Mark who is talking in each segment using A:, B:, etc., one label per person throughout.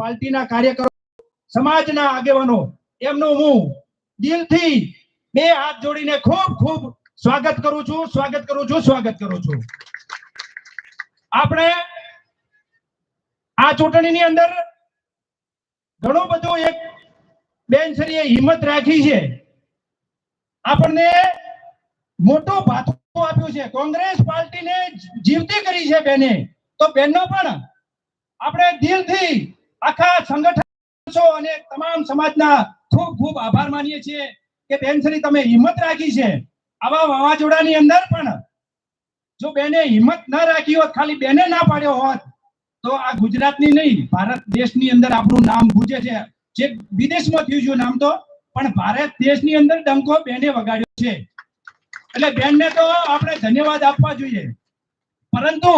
A: પાર્ટીના કાર્યકરો, સમાજના આગેવાનો, એમનું હું દિલથી બે હાથ જોડીને ખૂબ ખૂબ સ્વાગત કરું છું, સ્વાગત કરું છું, સ્વાગત કરું છું. આપણે આ ચૂંટણીની અંદર ઘણું બધું એક બેનશ્રીએ હિંમત રાખી છે. આપણને મોટો ભાથું આપ્યું છે. કોંગ્રેસ પાર્ટીને જીવતી કરી છે બેને. તો બેનનો પણ આપણે દિલથી આખા સંગઠનો અને તમામ સમાજના ખૂબ ખૂબ આભાર માનીએ છીએ કે બેનશ્રી તમે હિંમત રાખી છે. આવા વાવાઝોડાની અંદર પણ જો બેને હિંમત ના રાખી હોત, ખાલી બેને ના પાડ્યો હોત, તો આ ગુજરાતની નહીં, ભારત દેશની અંદર આપણું નામ ગુજે છે. જે વિદેશમાં થયું છે નામ તો, પણ ભારત દેશની અંદર ડંકો બેને વગાડ્યો છે. એટલે બેનને તો આપણે ધન્યવાદ આપવા જોઈએ. પરંતુ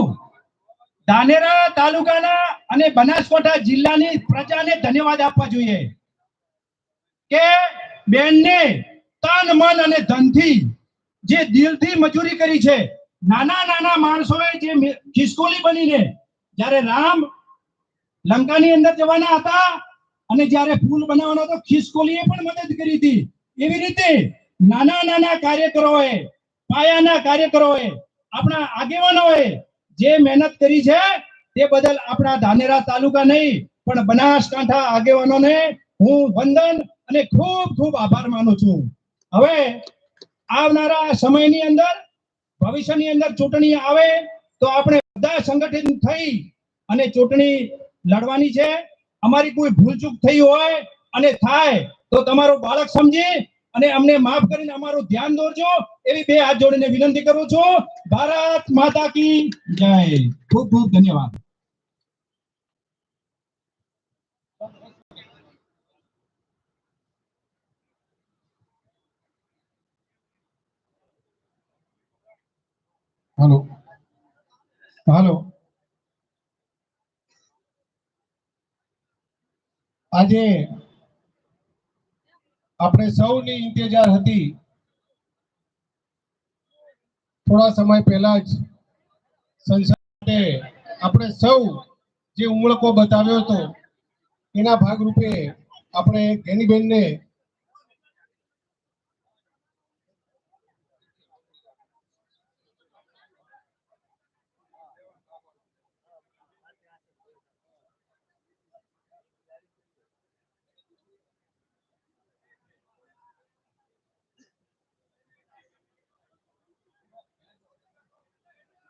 A: ધાનેરા તાલુકાના અને બનાસકાંઠા જિલ્લાની પ્રજાને ધન્યવાદ આપવા જોઈએ કે બેનને તન, મન અને ધનથી જે દિલથી મજૂરી કરી છે, નાના નાના માણસોએ જે ખિસકોલી બનીને જ્યારે રામ લંકાની અંદર જવાના હતા અને જ્યારે પુલ બનાવવાનો હતો, ખિસકોલીએ પણ મદદ કરી હતી. એવી રીતે નાના નાના કાર્યકરોએ, પાયાના કાર્યકરોએ, આપણા આગેવાનોએ જે મહેનત કરી છે, તે બદલ આપણા ધાનેરા તાલુકા નહીં, પણ બનાસકાંઠા આગેવાનોને હું વંદન અને ખૂબ ખૂબ આભાર માનું છું. હવે આવનારા સમયની અંદર, ભવિષ્યની અંદર ચૂંટણી આવે, તો આપણે બધા સંગઠિત થઈ અને ચૂંટણી લડવાની છે. અમારી કોઈ ભૂલચૂક થઈ હોય અને થાય, તો તમારું બાળક સમજી અને અમને માફ કરીને અમારું ધ્યાન દોરજો. એવી બે હાથ જોડીને વિનંતી કરું છું. ભારત માતા કી જય. ખૂબ ખૂબ ધન્યવાદ.
B: હલો. હાલો. આજે આપણે સૌની ઇંતેજાર હતી. થોડા સમય પહેલા જ સંસદે આપણે સૌ જે ઉમળકો બતાવ્યો હતો, એના ભાગરૂપે આપણે ગેનીબેનને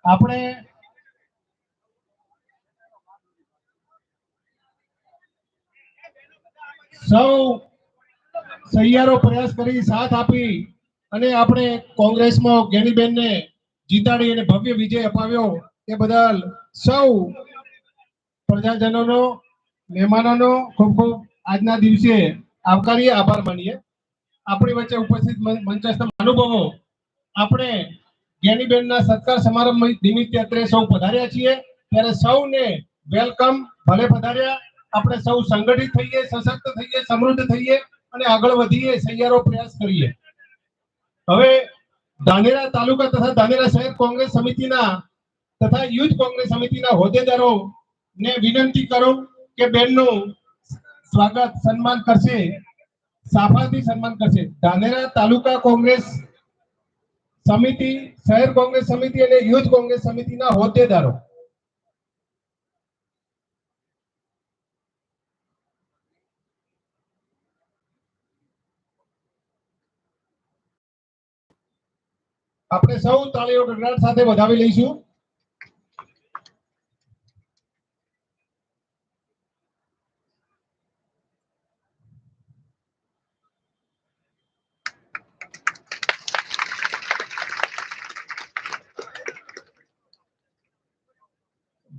B: આપણે સૌ સહિયારો પ્રયાસ કરી સાથ આપી અને આપણે કોંગ્રેસમાં ગેનીબેનને જીતાડી અને ભવ્ય વિજય અપાવ્યો. એ બદલ સૌ પ્રજાજનોનો, મહેમાનોનો ખૂબ ખૂબ આજના દિવસે આવકારીએ, આભાર માનીએ. આપણી વચ્ચે ઉપસ્થિત મંચસ્થ અનુભવો આપણે જ્ઞાનીબેનના સત્કાર સમારંભ નિમિત્તે અત્રે સૌ પધાર્યા છીએ. ત્યારે સૌને વેલકમ, ભલે પધાર્યા, આપણે સૌ સંગઠિત થઈએ, સશક્ત થઈએ, સમૃદ્ધ થઈએ અને આગળ વધીએ, સહિયારો પ્રયાસ કરીએ. હવે ધાનેરા તાલુકા તથા ધાનેરા શહેર કોંગ્રેસ સમિતિના તથા યુથ કોંગ્રેસ સમિતિના હોદ્દેદારો ને વિનંતી કરું કે બેનનું સ્વાગત સન્માન કરશે, સાફાથી સન્માન કરશે. ધાનેરા તાલુકા કોંગ્રેસ સમિતિ, શહેર કોંગ્રેસ સમિતિ અને યુથ કોંગ્રેસ સમિતિના હોદ્દેદારો. આપણે સૌ તાળીઓ ગડગડાટ સાથે વધાવી લઈશું.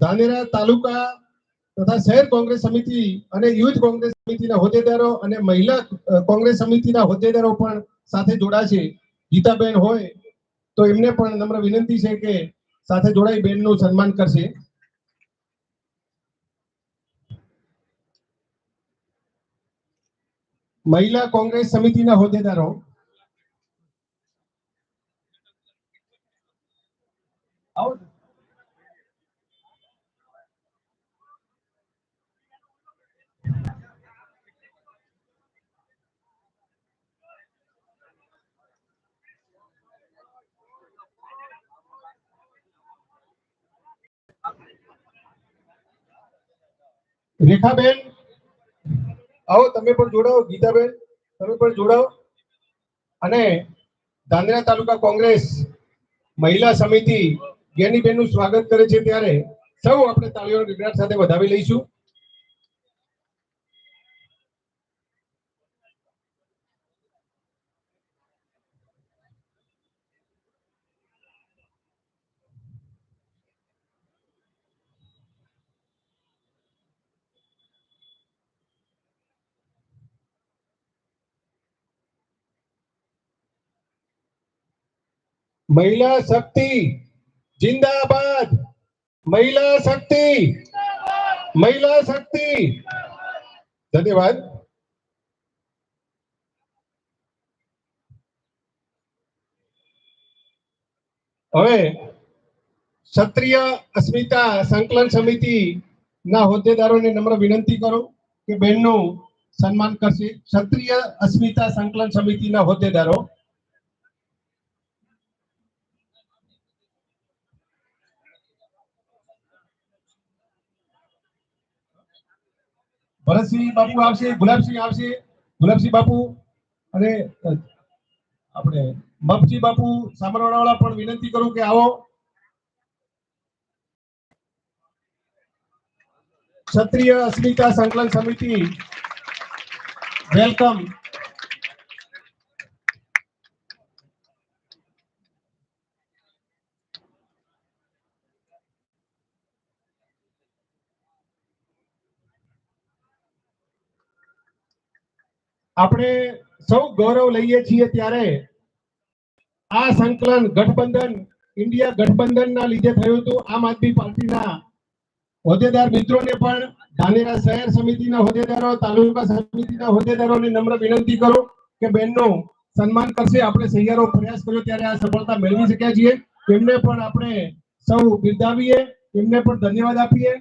B: ધાનેરા તાલુકા તથા શહેર કોંગ્રેસ સમિતિ અને યુથ કોંગ્રેસ સમિતિના હોદ્દેદારો અને મહિલા કોંગ્રેસ સમિતિના હોદ્દેદારો પણ સાથે જોડાશે ગીતાબેન હોય તો એમને પણ નમ્ર વિનંતી છે કે સાથે જોડાઈ બેનનું સન્માન કરશે. મહિલા કોંગ્રેસ સમિતિના હોદ્દેદારો આવો રેખાબેન, આવો, તમે પણ જોડાઓ, ગીતાબેન, તમે પણ જોડાઓ. અને ધાંધ્રા તાલુકા કોંગ્રેસ મહિલા સમિતિ જ્ઞાનીબેનનું સ્વાગત કરે છે ત્યારે સૌ આપણે તાળીઓના ગગડાટ સાથે વધાવી લઈશું. મહિલા શક્તિ, જિંદાબાદ. મહિલા શક્તિ મહિલા શક્તિ. ધન્યવાદ. હવે ક્ષત્રિય અસ્મિતા સંકલન સમિતિ ના હોદ્દેદારોને નમ્ર વિનંતી કરો કે બહેનનું સન્માન કરશે. ક્ષત્રિય અસ્મિતા સંકલન સમિતિના હોદ્દેદારો ભરતસિંહ બાપુ આવશે, ગુલાબસિંહ આવશે, ગુલાબસિંહ બાપુ અને આપણે મપજી બાપુ સામરવાળા પણ વિનંતી કરું કે આવો. ક્ષત્રિય અસ્મિતા સંકલન સમિતિ, વેલકમ. આપણે સૌ ગૌરવ લઈએ છીએ ત્યારે આ સંકલન ગઠબંધન, ઇન્ડિયા ગઠબંધનના લીધે થયું હતું. આમ આદમી પાર્ટીના હોદ્દેદાર મિત્રોને પણ ધાનેરા શહેર સમિતિના હોદ્દેદારો, તાલુકા સમિતિના હોદ્દેદારોને નમ્ર વિનંતી કરો કે બેનનું સન્માન કરશે. આપણે સહિયારો પ્રયાસ કર્યો ત્યારે આ સફળતા મેળવી શક્યા છીએ. તેમને પણ આપણે સૌ બિરદાવીએ. એમને પણ ધન્યવાદ આપીએ.